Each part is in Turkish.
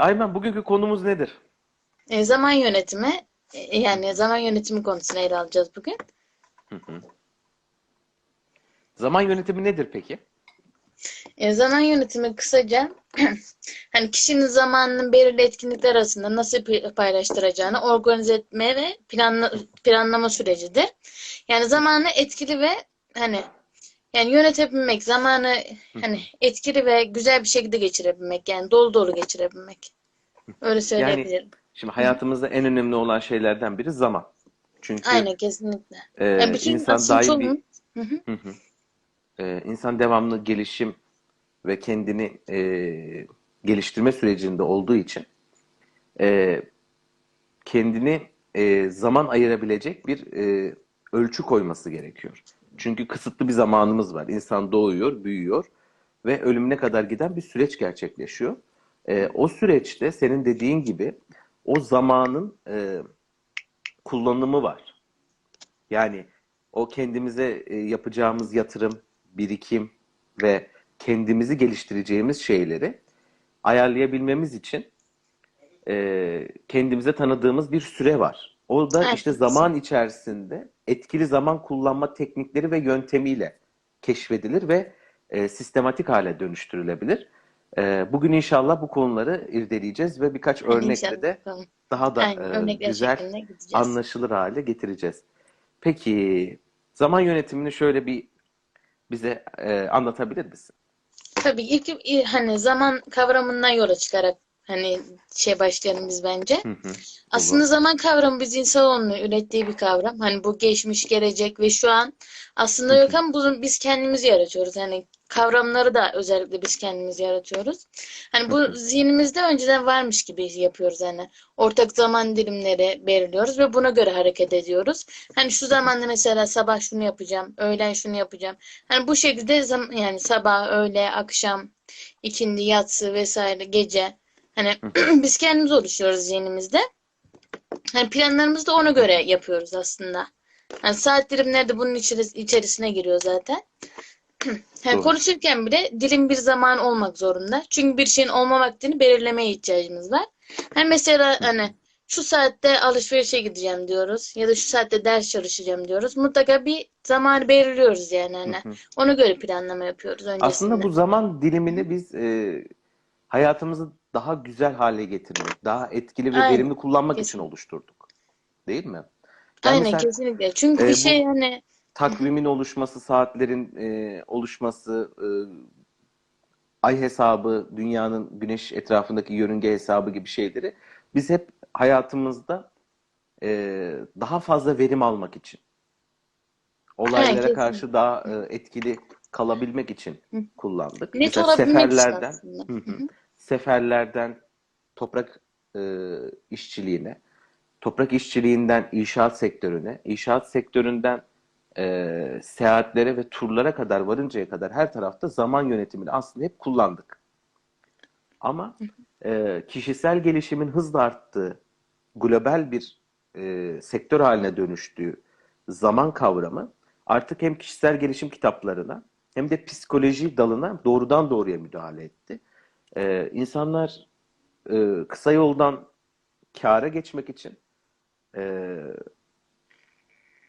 Aymen bugünkü konumuz nedir? E, zaman yönetimi e, yani zaman yönetimi konusunu ele alacağız bugün. Zaman yönetimi nedir peki? E, zaman yönetimi kısaca hani kişinin zamanını belirli etkinlikler arasında nasıl paylaştıracağını organize etme ve planla, planlama sürecidir. Yani zamanı etkili ve hani yani yönetebilmek, zamanı hani etkili ve güzel bir şekilde geçirebilmek yani dolu dolu geçirebilmek. Öyle söyleyebilirim. Şimdi hayatımızda en önemli olan şeylerden biri zaman. Çünkü Aynen kesinlikle. e, Yani bütün insan bir çoğunun Hı hı. Hı hı. e, insan devamlı gelişim ve kendini e, geliştirme sürecinde olduğu için e, kendini e, zaman ayırabilecek bir e, ölçü koyması gerekiyor. Çünkü kısıtlı bir zamanımız var. İnsan doğuyor, büyüyor ve ölümüne kadar giden bir süreç gerçekleşiyor. E, o süreçte senin dediğin gibi o zamanın e, kullanımı var. Yani o kendimize e, yapacağımız yatırım, birikim ve kendimizi geliştireceğimiz şeyleri ayarlayabilmemiz için e, kendimize tanıdığımız bir süre var. O da Evet. işte zaman içerisinde etkili zaman kullanma teknikleri ve yöntemiyle keşfedilir ve e, sistematik hale dönüştürülebilir. E, bugün inşallah bu konuları irdeleyeceğiz ve birkaç örnekle inşallah de daha da Aynen e, güzel anlaşılır hale getireceğiz. Peki zaman yönetimini şöyle bir bize e, anlatabilir misin? Tabii ilk- hani zaman kavramından yola çıkarak hani şey başlayalım biz bence. Hı hı. Aslında Olur. zaman kavramı biz insanoğlunun ürettiği bir kavram. Hani bu geçmiş, gelecek ve şu an aslında yok ama bunu biz kendimiz yaratıyoruz. Hani kavramları da özellikle biz kendimiz yaratıyoruz. Hani bu zihnimizde önceden varmış gibi yapıyoruz yani. Ortak zaman dilimleri belirliyoruz ve buna göre hareket ediyoruz. Hani şu zamanda mesela sabah şunu yapacağım, öğlen şunu yapacağım. Hani bu şekilde yani sabah, öğle, akşam, ikindi, yatsı vesaire, gece. Hani biz kendimiz oluşuyoruz zihnimizde. Hani planlarımızı da ona göre yapıyoruz aslında. Hani saat dilimleri de bunun içeris- içerisine giriyor zaten. Doğru. konuşurken bile dilim bir zaman olmak zorunda. Çünkü bir şeyin olma vaktini belirlemeye ihtiyacımız var. Hani mesela hani şu saatte alışverişe gideceğim diyoruz ya da şu saatte ders çalışacağım diyoruz. Mutlaka bir zamanı belirliyoruz yani hani. Hı hı. Ona göre planlama yapıyoruz öncesinde. Aslında bu zaman dilimini biz e, hayatımızı daha güzel hale getirmek, daha etkili ve Aynen. verimli kullanmak için Kesin. oluşturduk. Değil mi? Yani Aynen mesela kesinlikle. Çünkü e, bir şey hani takvimin oluşması, saatlerin e, oluşması, e, ay hesabı, dünyanın güneş etrafındaki yörünge hesabı gibi şeyleri biz hep hayatımızda e, daha fazla verim almak için, aynen olaylara kesinlikle. karşı daha e, etkili kalabilmek için kullandık. Net Mesela olabilmek için seferlerden, hı. Seferlerden toprak e, işçiliğine, toprak işçiliğinden inşaat sektörüne, inşaat sektöründen e, seyahatlere ve turlara kadar varıncaya kadar her tarafta zaman yönetimini aslında hep kullandık. Ama e, kişisel gelişimin hızla arttığı, global bir e, sektör haline dönüştüğü zaman kavramı artık hem kişisel gelişim kitaplarına hem de psikoloji dalına doğrudan doğruya müdahale etti. E, insanlar e, kısa yoldan kâra geçmek için e,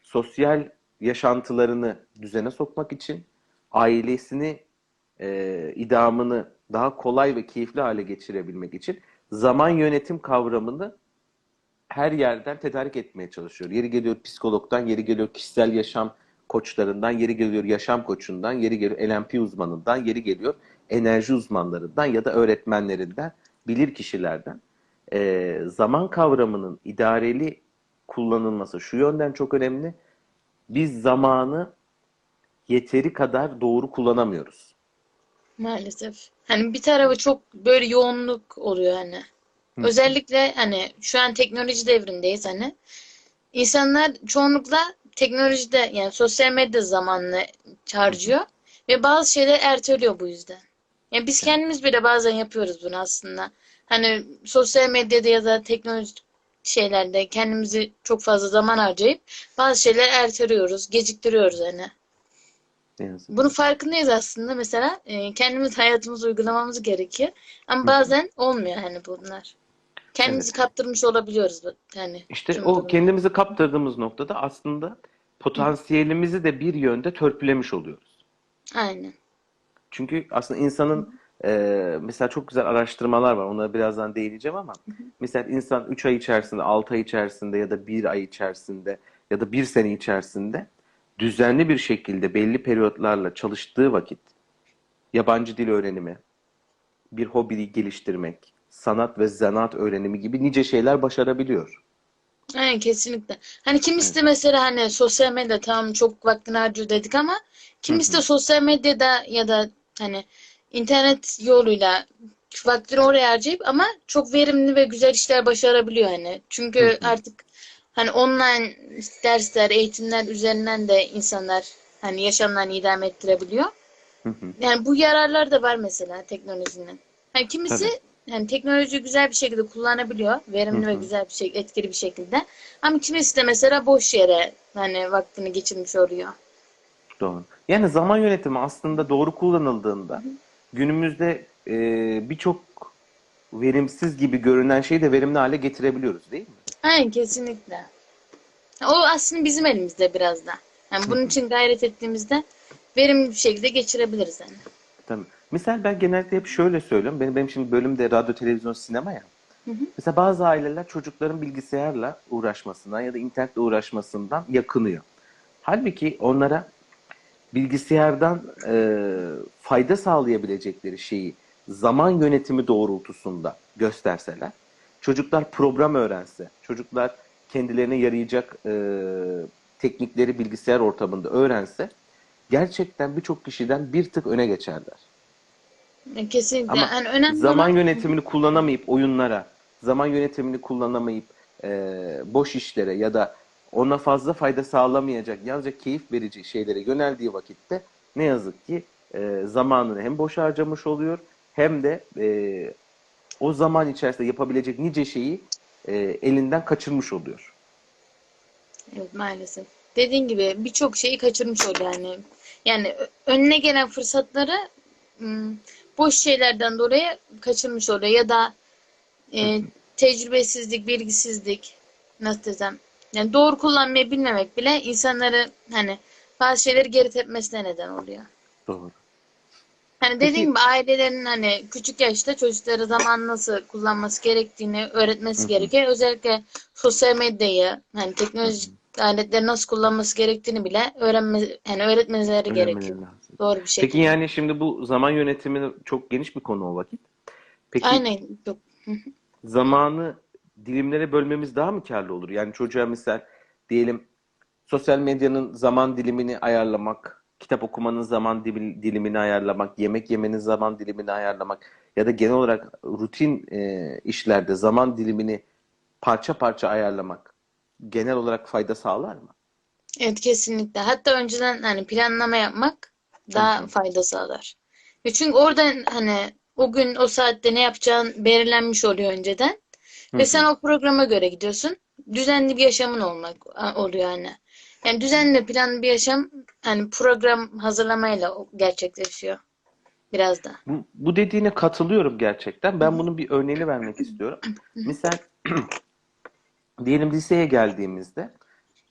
sosyal yaşantılarını düzene sokmak için ailesini e, idamını daha kolay ve keyifli hale geçirebilmek için zaman yönetim kavramını her yerden tedarik etmeye çalışıyor. Yeri geliyor psikologdan, yeri geliyor kişisel yaşam koçlarından, yeri geliyor yaşam koçundan, yeri geliyor LNP uzmanından, yeri geliyor enerji uzmanlarından ya da öğretmenlerinden, bilir kişilerden. Ee, zaman kavramının idareli kullanılması şu yönden çok önemli. Biz zamanı yeteri kadar doğru kullanamıyoruz. Maalesef. Hani bir tarafı çok böyle yoğunluk oluyor hani. Hı. Özellikle hani şu an teknoloji devrindeyiz hani. İnsanlar çoğunlukla teknolojide yani sosyal medya zamanını harcıyor ve bazı şeyler erteliyor bu yüzden. Yani biz kendimiz bile bazen yapıyoruz bunu aslında. Hani sosyal medyada ya da teknolojik şeylerde kendimizi çok fazla zaman harcayıp bazı şeyler erteliyoruz, geciktiriyoruz hani. Bunun farkındayız aslında. Mesela e, kendimiz hayatımızı uygulamamız gerekiyor. Ama bazen olmuyor hani bunlar. Kendimizi Evet. kaptırmış olabiliyoruz yani İşte o durumda. kendimizi kaptırdığımız noktada aslında potansiyelimizi de bir yönde törpülemiş oluyoruz. Aynen. Çünkü aslında insanın e, mesela çok güzel araştırmalar var. Onlara birazdan değineceğim ama mesela insan 3 ay içerisinde, 6 ay içerisinde ya da 1 ay içerisinde ya da 1 sene içerisinde düzenli bir şekilde belli periyotlarla çalıştığı vakit yabancı dil öğrenimi, bir hobiyi geliştirmek, sanat ve zanaat öğrenimi gibi nice şeyler başarabiliyor. Aynen kesinlikle. Hani kimisi de mesela hani sosyal medya tamam çok vaktini harcıyor dedik ama kimisi de sosyal medyada ya da hani internet yoluyla vaktini oraya harcayıp ama çok verimli ve güzel işler başarabiliyor hani. Çünkü Hı hı. artık hani online dersler, eğitimler üzerinden de insanlar hani yaşamlarını idame ettirebiliyor. Hı hı. Yani bu yararlar da var mesela teknolojinin. Hani kimisi yani teknolojiyi güzel bir şekilde kullanabiliyor. Verimli Hı ve hı. güzel bir şey, etkili bir şekilde. Ama kimisi de mesela boş yere hani vaktini geçirmiş oluyor. Doğru. Yani zaman yönetimi aslında doğru kullanıldığında günümüzde e, birçok verimsiz gibi görünen şeyi de verimli hale getirebiliyoruz değil mi? Aynen kesinlikle. O aslında bizim elimizde biraz da. Yani bunun için gayret ettiğimizde verimli bir şekilde geçirebiliriz yani. Tabii. Misal ben genellikle hep şöyle söylüyorum. Benim, benim şimdi bölümde radyo, televizyon, sinema ya. Mesela bazı aileler çocukların bilgisayarla uğraşmasından ya da internetle uğraşmasından yakınıyor. Halbuki onlara bilgisayardan e, fayda sağlayabilecekleri şeyi zaman yönetimi doğrultusunda gösterseler, çocuklar program öğrense, çocuklar kendilerine yarayacak e, teknikleri bilgisayar ortamında öğrense, gerçekten birçok kişiden bir tık öne geçerler. Yani kesinlikle. Ama Yani önemli zaman olan yönetimini kullanamayıp oyunlara, zaman yönetimini kullanamayıp e, boş işlere ya da ona fazla fayda sağlamayacak, yalnızca keyif verici şeylere yöneldiği vakitte ne yazık ki e, zamanını hem boş harcamış oluyor hem de e, o zaman içerisinde yapabilecek nice şeyi e, elinden kaçırmış oluyor. Evet maalesef. Dediğin gibi birçok şeyi kaçırmış oluyor yani. Yani önüne gelen fırsatları boş şeylerden dolayı kaçırmış oluyor ya da e, tecrübesizlik, bilgisizlik nasıl desem yani doğru kullanmayı bilmemek bile insanları hani bazı şeyleri geri tepmesine neden oluyor. Doğru. Hani Peki- dediğim gibi ailelerin hani küçük yaşta çocuklara zaman nasıl kullanması gerektiğini öğretmesi gerekiyor. Özellikle sosyal medyayı, hani teknolojik aletleri nasıl kullanması gerektiğini bile öğrenme, hani öğretmeleri Öğrenmeleri gerekiyor. lazım. Doğru bir şekilde. Peki yani şimdi bu zaman yönetimi çok geniş bir konu o vakit. Peki Aynen. Zamanı dilimlere bölmemiz daha mı karlı olur? Yani çocuğa misal diyelim sosyal medyanın zaman dilimini ayarlamak, kitap okumanın zaman dili- dilimini ayarlamak, yemek yemenin zaman dilimini ayarlamak ya da genel olarak rutin e, işlerde zaman dilimini parça parça ayarlamak genel olarak fayda sağlar mı? Evet kesinlikle. Hatta önceden hani planlama yapmak daha fayda sağlar. Ve çünkü orada hani o gün o saatte ne yapacağın belirlenmiş oluyor önceden. Ve sen o programa göre gidiyorsun. Düzenli bir yaşamın olmak oluyor hani. Yani düzenli planlı bir yaşam hani program hazırlamayla gerçekleşiyor. Biraz da. Bu, bu dediğine katılıyorum gerçekten. Ben bunun bir örneğini vermek istiyorum. Misal diyelim liseye geldiğimizde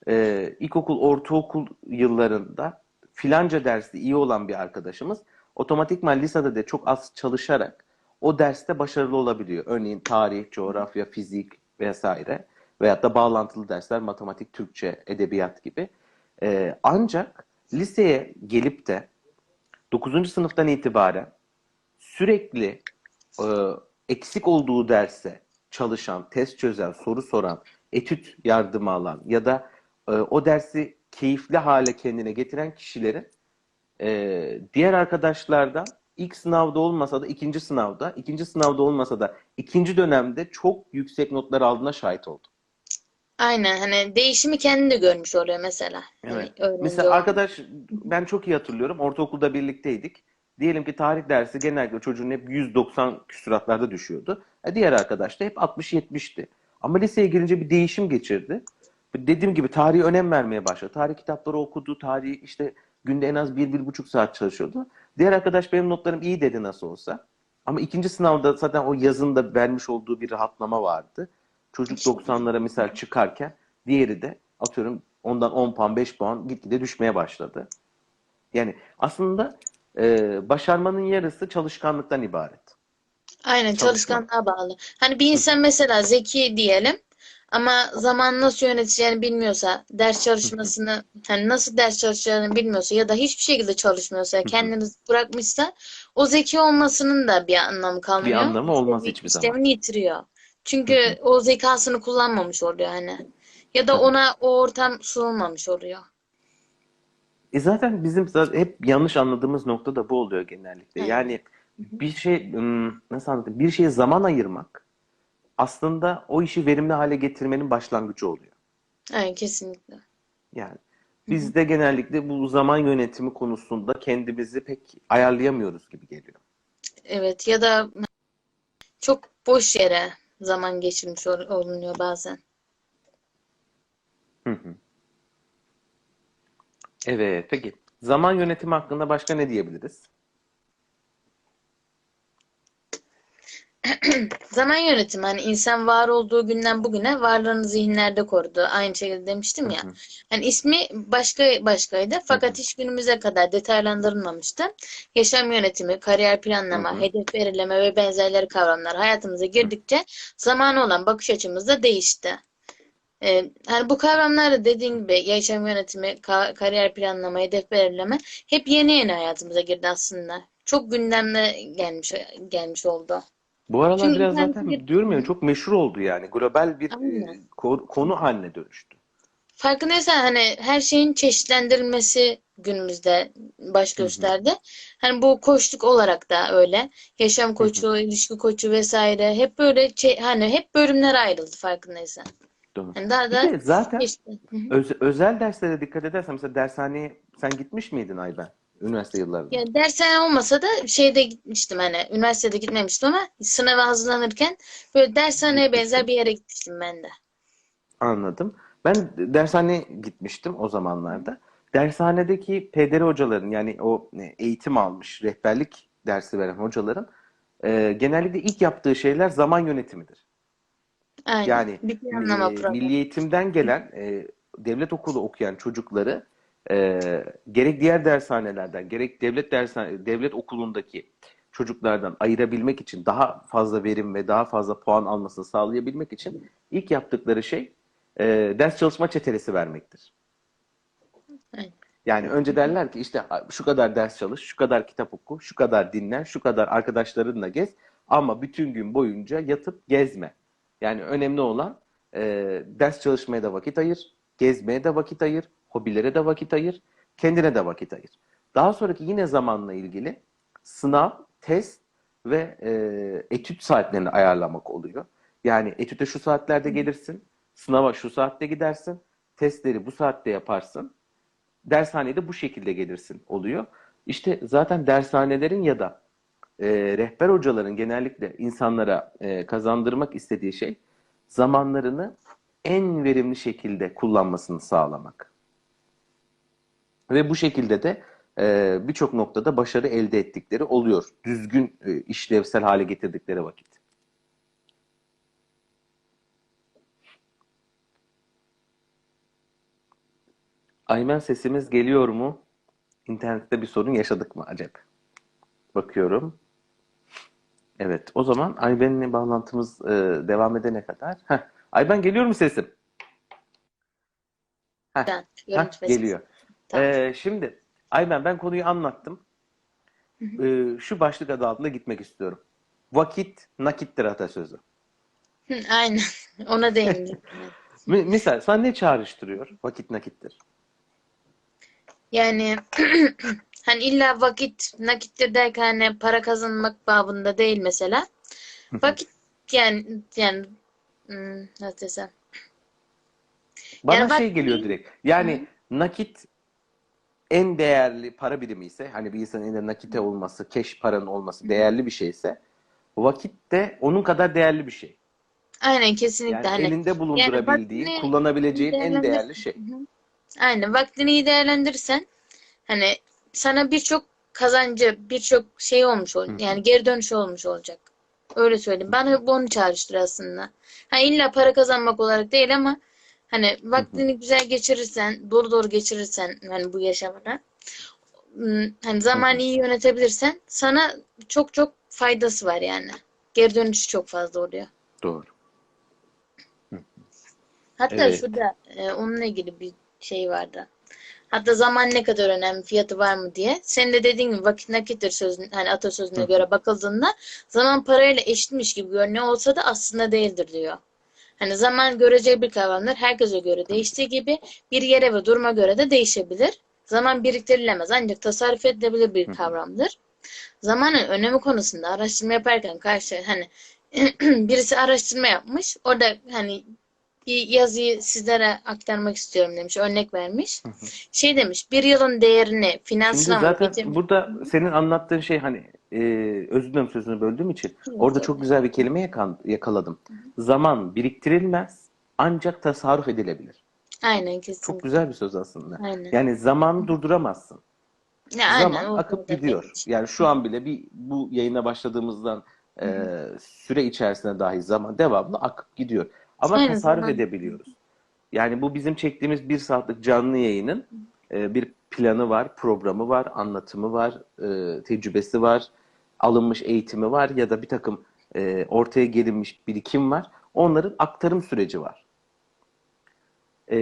e, ilkokul, ortaokul yıllarında filanca dersi iyi olan bir arkadaşımız otomatikman lisede de çok az çalışarak o derste başarılı olabiliyor. Örneğin tarih, coğrafya, fizik vesaire veyahut da bağlantılı dersler matematik, Türkçe, edebiyat gibi. E, ancak liseye gelip de 9. sınıftan itibaren sürekli e, eksik olduğu derse çalışan, test çözen, soru soran, etüt yardımı alan ya da e, o dersi keyifli hale kendine getiren kişilerin e, diğer arkadaşlardan ilk sınavda olmasa da ikinci sınavda, ikinci sınavda olmasa da ikinci dönemde çok yüksek notlar aldığına şahit oldum. Aynen hani değişimi kendi de görmüş oluyor mesela. Hani Evet. öğrenci Mesela olarak. arkadaş ben çok iyi hatırlıyorum. Ortaokulda birlikteydik. Diyelim ki tarih dersi genellikle çocuğun hep 190 küsuratlarda düşüyordu. E, diğer arkadaş da hep 60-70'ti. Ama liseye girince bir değişim geçirdi. Dediğim gibi tarihe önem vermeye başladı. Tarih kitapları okudu, tarih işte günde en az bir, bir buçuk saat çalışıyordu. Diğer arkadaş benim notlarım iyi dedi nasıl olsa. Ama ikinci sınavda zaten o yazın da vermiş olduğu bir rahatlama vardı. Çocuk İşte. 90'lara misal çıkarken diğeri de atıyorum ondan 10 puan 5 puan gitgide düşmeye başladı. Yani aslında e, başarmanın yarısı çalışkanlıktan ibaret. Aynen çalışkanlığa bağlı. Hani bir insan mesela zeki diyelim ama zaman nasıl yöneteceğini bilmiyorsa, ders çalışmasını hani nasıl ders çalışacağını bilmiyorsa ya da hiçbir şekilde çalışmıyorsa, kendini bırakmışsa o zeki olmasının da bir anlamı kalmıyor. Bir anlamı olmaz hiçbir zaman. işlevini yitiriyor. Çünkü o zekasını kullanmamış oluyor hani. Ya da ona o ortam sunulmamış oluyor. E zaten bizim hep yanlış anladığımız nokta da bu oluyor genellikle. Yani bir şey nasıl anlatayım? Bir şeye zaman ayırmak aslında o işi verimli hale getirmenin başlangıcı oluyor. Aynen kesinlikle. Yani biz de genellikle bu zaman yönetimi konusunda kendimizi pek ayarlayamıyoruz gibi geliyor. Evet ya da çok boş yere zaman geçirmiş ol- olunuyor bazen. Hı hı. Evet, peki. Zaman yönetimi hakkında başka ne diyebiliriz? Zaman yönetimi hani insan var olduğu günden bugüne varlığını zihinlerde korudu. Aynı şekilde demiştim ya. Hani ismi başka başkaydı fakat hiç günümüze kadar detaylandırılmamıştı. Yaşam yönetimi, kariyer planlama, hedef belirleme ve benzerleri kavramlar hayatımıza girdikçe zamanı olan bakış açımız da değişti. Ee, hani bu kavramlar da dediğin gibi yaşam yönetimi, ka- kariyer planlama, hedef belirleme hep yeni yeni hayatımıza girdi aslında. Çok gündemle gelmiş gelmiş oldu. Bu aralar Çünkü biraz zaten bir- diyorum ya çok meşhur oldu yani. Global bir Aynen. e, ko- konu haline dönüştü. Farkındaysan hani her şeyin çeşitlendirilmesi günümüzde baş gösterdi. Hani bu koçluk olarak da öyle. Yaşam koçu, ilişki koçu vesaire hep böyle çe- hani hep bölümlere ayrıldı farkındaysan. Doğru. Yani daha da zaten. Hı hı. öz- özel derslere dikkat edersen mesela dershaneye sen gitmiş miydin Ayben? Üniversite yıllarında. Yani dershane olmasa da şeyde gitmiştim hani üniversitede gitmemiştim ama sınava hazırlanırken böyle dershaneye benzer bir yere gitmiştim ben de. Anladım. Ben dershaneye gitmiştim o zamanlarda. Dershanedeki PDR hocaların yani o e, eğitim almış, rehberlik dersi veren hocaların e, genellikle ilk yaptığı şeyler zaman yönetimidir. Aynen. Yani e. Milli Eğitim'den gelen e, devlet okulu okuyan çocukları e, gerek diğer dershanelerden gerek devlet dershane, devlet okulundaki çocuklardan ayırabilmek için daha fazla verim ve daha fazla puan almasını sağlayabilmek için ilk yaptıkları şey e, ders çalışma çetelesi vermektir. Yani önce derler ki işte şu kadar ders çalış, şu kadar kitap oku, şu kadar dinlen, şu kadar arkadaşlarınla gez ama bütün gün boyunca yatıp gezme. Yani önemli olan e, ders çalışmaya da vakit ayır, gezmeye de vakit ayır, hobilere de vakit ayır, kendine de vakit ayır. Daha sonraki yine zamanla ilgili sınav, test ve e, etüt saatlerini ayarlamak oluyor. Yani etüte şu saatlerde gelirsin, sınava şu saatte gidersin, testleri bu saatte yaparsın dershaneye de bu şekilde gelirsin oluyor. İşte zaten dershanelerin ya da e, rehber hocaların genellikle insanlara e, kazandırmak istediği şey zamanlarını en verimli şekilde kullanmasını sağlamak. Ve bu şekilde de e, birçok noktada başarı elde ettikleri oluyor. Düzgün e, işlevsel hale getirdikleri vakit. Aymen sesimiz geliyor mu? İnternette bir sorun yaşadık mı acaba? Bakıyorum. Evet, o zaman Ayben'le bağlantımız e, devam edene kadar. Heh, Ayben geliyor mu sesim? Heh, Ben heh, geliyor. Tamam. Ee, şimdi Ayben ben konuyu anlattım. Ee, şu başlık adı altında gitmek istiyorum. Vakit nakittir atasözü. Hı, aynen. Ona değindim. Mi- Misal sana ne çağrıştırıyor? Vakit nakittir. Yani hani illa vakit nakittir derken hani para kazanmak babında değil mesela. Vakit yani yani hmm, nasıl desem. Bana Yani şey geliyor direkt. Yani nakit en değerli para birimi ise hani bir insanın elinde nakite olması, keş paranın olması değerli bir şeyse vakit de onun kadar değerli bir şey. Aynen kesinlikle Yani elinde bulundurabildiğin, vaktini kullanabileceğin en değerli şey. Aynen vaktini iyi değerlendirirsen hani sana birçok kazancı, birçok şey olmuş olacak. Yani geri dönüş olmuş olacak. Öyle söyleyeyim. Ben hep onu çağrıştırıyor aslında. Ha illa para kazanmak olarak değil ama hani vaktini güzel geçirirsen, dolu dolu geçirirsen hani bu yaşamını ım, hani zamanı iyi yönetebilirsen sana çok çok faydası var yani. Geri dönüşü çok fazla oluyor. Doğru. Hatta Evet. şurada e, onunla ilgili bir şey vardı. Hatta zaman ne kadar önemli, fiyatı var mı diye. Senin de dediğin gibi vakit nakittir sözün, hani atasözüne göre bakıldığında zaman parayla eşitmiş gibi görünüyor olsa da aslında değildir diyor. Hani zaman göreceli bir kavramdır. Herkese göre değiştiği gibi bir yere ve duruma göre de değişebilir. Zaman biriktirilemez ancak tasarruf edilebilir bir kavramdır. Zamanın önemi konusunda araştırma yaparken karşı hani birisi araştırma yapmış. Orada hani bir yazıyı sizlere aktarmak istiyorum demiş. Örnek vermiş. Şey demiş. Bir yılın değerini finansal zaten getir- burada senin anlattığın şey hani e, özür dilerim sözünü böldüğüm için orada çok güzel bir kelime yakan- yakaladım. Zaman biriktirilmez ancak tasarruf edilebilir. Aynen Çok kesinlikle. güzel bir söz aslında. Aynen. Yani zamanı durduramazsın. Ya aynen, Zaman akıp gidiyor. Yani şu an bile bir bu yayına başladığımızdan e, süre içerisinde dahi zaman devamlı akıp gidiyor. Ama Aynen, tasarruf zaman- edebiliyoruz. Yani bu bizim çektiğimiz bir saatlik canlı yayının e, bir planı var, programı var, anlatımı var, e, tecrübesi var, alınmış eğitimi var ya da bir takım e, ortaya gelinmiş birikim var. Onların aktarım süreci var. E,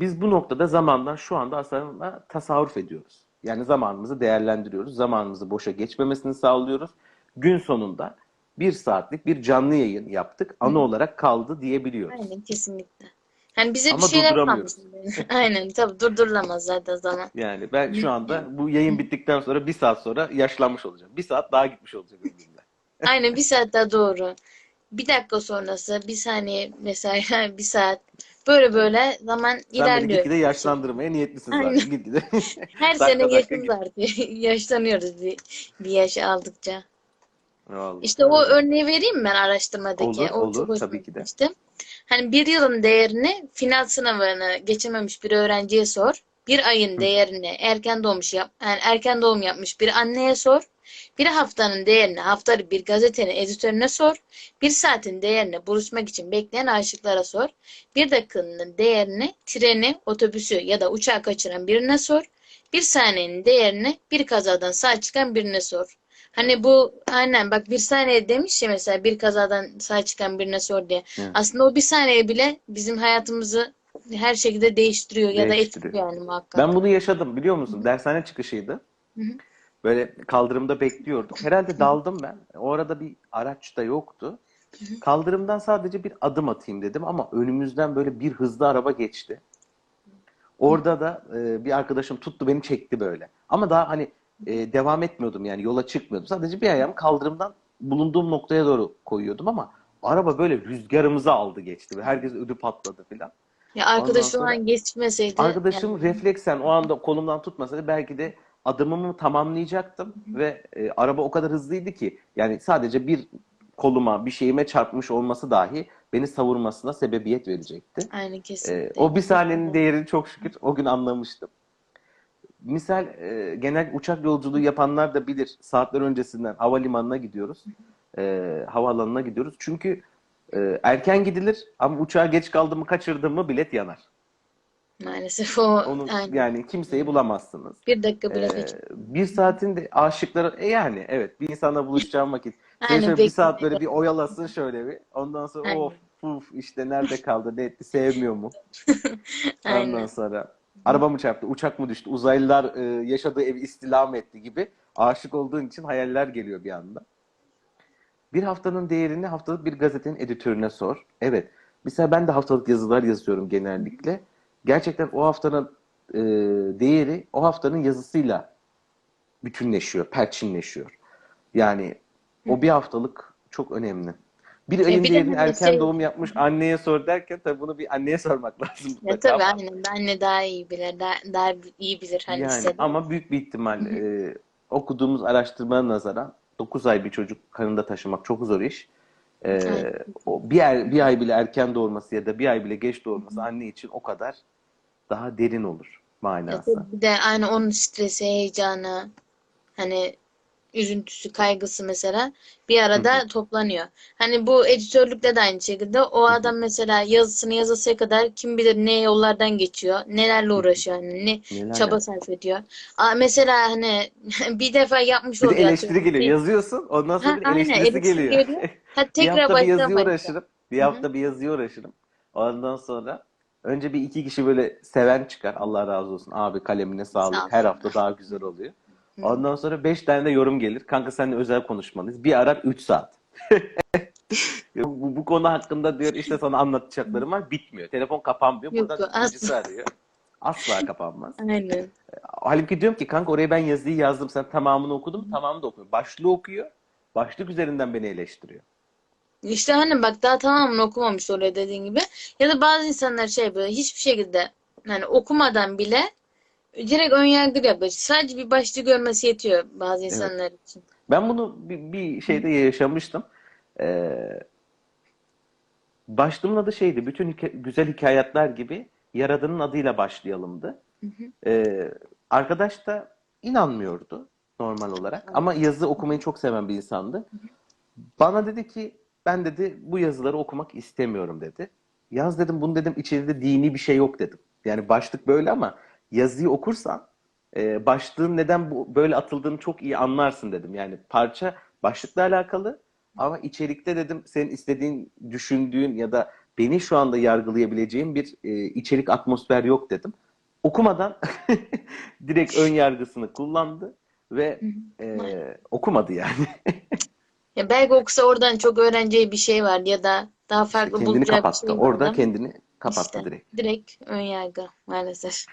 biz bu noktada zamandan şu anda aslında tasarruf ediyoruz. Yani zamanımızı değerlendiriyoruz. Zamanımızı boşa geçmemesini sağlıyoruz. Gün sonunda bir saatlik bir canlı yayın yaptık. Anı olarak kaldı diyebiliyoruz. Aynen kesinlikle. Hani bize bir Ama şeyler durduramıyoruz. kalmış. Aynen tabii durdurulamaz zaten zaman. Yani ben şu anda bu yayın bittikten sonra bir saat sonra yaşlanmış olacağım. Bir saat daha gitmiş olacak ömrümden. Aynen bir saat daha doğru. Bir dakika sonrası, bir saniye mesela bir saat. Böyle böyle zaman Sen beni ilerliyor. gitgide yaşlandırmaya niyetlisin zaten. Aynen. Gitgide. Her dakika sene git. artıyor. Yaşlanıyoruz bir, bir yaş aldıkça. Vallahi. İşte o örneği vereyim ben araştırmadaki. Olur, O olur. çok Tabii ki de. gitmişti. Hani bir yılın değerini final sınavını geçememiş bir öğrenciye sor. Bir ayın değerini erken doğmuş yap, yani erken doğum yapmış bir anneye sor. Bir haftanın değerini haftalık bir gazetenin editörüne sor. Bir saatin değerini buluşmak için bekleyen aşıklara sor. Bir dakikanın değerini treni, otobüsü ya da uçağı kaçıran birine sor. Bir saniyenin değerini bir kazadan sağ çıkan birine sor. Hani bu aynen bak bir saniye demiş ya mesela bir kazadan sağ çıkan birine sor diye. Evet. Aslında o bir saniye bile bizim hayatımızı her şekilde değiştiriyor ya da Değiştiriyor. etkiliyor yani muhakkak. Ben bunu yaşadım biliyor musun? Dershane çıkışıydı. Böyle kaldırımda bekliyorduk. Herhalde daldım ben. O arada bir araç da yoktu. Kaldırımdan sadece bir adım atayım dedim ama önümüzden böyle bir hızlı araba geçti. Orada da e, bir arkadaşım tuttu beni çekti böyle. Ama daha hani e, devam etmiyordum yani yola çıkmıyordum. Sadece bir ayağımı kaldırımdan bulunduğum noktaya doğru koyuyordum ama araba böyle rüzgarımızı aldı geçti. Ve herkes ödü patladı filan. Ya arkadaş Ondan o an geçmeseydi Arkadaşım yani, refleksen o anda kolumdan tutmasaydı belki de adımımı tamamlayacaktım ve e, araba o kadar hızlıydı ki yani sadece bir koluma bir şeyime çarpmış olması dahi beni savurmasına sebebiyet verecekti. aynen E, kesinlikle. o bir saniyenin değerini çok şükür o gün anlamıştım. Misal e, genel uçak yolculuğu yapanlar da bilir. Saatler öncesinden havalimanına gidiyoruz. E, havaalanına gidiyoruz. Çünkü e, erken gidilir ama uçağa geç kaldım mı kaçırdım mı bilet yanar. Maalesef o Onu aynen. yani kimseyi bulamazsınız. Bir dakika bile Ee, bir saatin de aşıklara e yani evet bir insana buluşacağım vakit. Aynen şöyle bir saat böyle bir oyalasın şöyle bir. Ondan sonra Aynen. of uf işte nerede kaldı ne etti sevmiyor mu? Ondan sonra araba mı çarptı uçak mı düştü uzaylılar e, yaşadığı evi istila etti gibi aşık olduğun için hayaller geliyor bir anda. Bir haftanın değerini haftalık bir gazetenin editörüne sor. Evet. Mesela ben de haftalık yazılar yazıyorum genellikle. Gerçekten o haftanın e, değeri o haftanın yazısıyla bütünleşiyor, perçinleşiyor. Yani o bir haftalık çok önemli. Bir ayın bir hani erken şey- doğum yapmış anneye sor derken tabii bunu bir anneye sormak lazım Ya tabii aynen. Anne daha iyi bilir. Daha, daha iyi bilir hani yani hisseder. ama büyük bir ihtimal e, okuduğumuz araştırmaya nazaran 9 ay bir çocuk karnında taşımak çok zor iş. E, o bir ay, bir ay bile erken doğurması ya da bir ay bile geç doğurması anne için o kadar daha derin olur. manası. Bir de aynı onun stresi, heyecanı, hani üzüntüsü, kaygısı mesela bir arada toplanıyor. Hani bu editörlükte de aynı şekilde o adam mesela yazısını yazısıya kadar kim bilir ne yollardan geçiyor, nelerle uğraşıyor, hani ne Neler çaba yani. sarf ediyor. Aa, mesela hani bir defa yapmış Bir oluyor eleştiri atıyorum. geliyor. Yazıyorsun. Ondan sonra Ha, bir aynen, eleştirisi eleştiri geliyor. geliyor. Ha, Bir tekrar hafta bir yazıya uğraşırım. Bir Hı hı. hafta bir yazıya uğraşırım. Ondan sonra önce bir iki kişi böyle seven çıkar. Allah razı olsun. Abi kalemine sağlık. Sağ Her hafta daha güzel oluyor. Ondan sonra beş tane de yorum gelir. Kanka seninle özel konuşmalıyız. Bir arar üç saat. Bu, bu konu hakkında diyor işte sana anlatacaklarım var. Bitmiyor. Telefon kapanmıyor. Yok, Buradan ikincisi arıyor. Asla kapanmaz. Aynen. Halbuki diyorum ki kanka oraya ben yazıyı yazdım. Sen tamamını okudun mu? Tamamını da okumuyor. Başlığı okuyor. Başlık üzerinden beni eleştiriyor. İşte hani bak daha tamamını okumamış oraya dediğin gibi. Ya da bazı insanlar şey böyle hiçbir şekilde hani okumadan bile direkt önyargılı yaklaşıyor. Sadece bir başlığı görmesi yetiyor bazı Evet. insanlar için. Ben bunu bir, bir şeyde yaşamıştım. Ee, başlığımın adı şeydi. Bütün hika- güzel hikayetler gibi Yaradan'ın adıyla başlayalımdı. Ee, arkadaş da inanmıyordu normal olarak. Ama yazı okumayı çok seven bir insandı. Bana dedi ki ben dedi bu yazıları okumak istemiyorum dedi. Yaz dedim bunu dedim içeride dini bir şey yok dedim. Yani başlık böyle ama yazıyı okursan e, başlığın neden bu böyle atıldığını çok iyi anlarsın dedim. Yani parça başlıkla alakalı ama içerikte dedim senin istediğin, düşündüğün ya da beni şu anda yargılayabileceğin bir e, içerik atmosfer yok dedim. Okumadan direkt ön yargısını kullandı ve e, okumadı yani. Ya belki okusa oradan çok öğreneceği bir şey var ya da daha İşte farklı kendini bulacağı bir kapattı. şey var Orada kendini kapattı işte direkt. direkt ön yargı maalesef.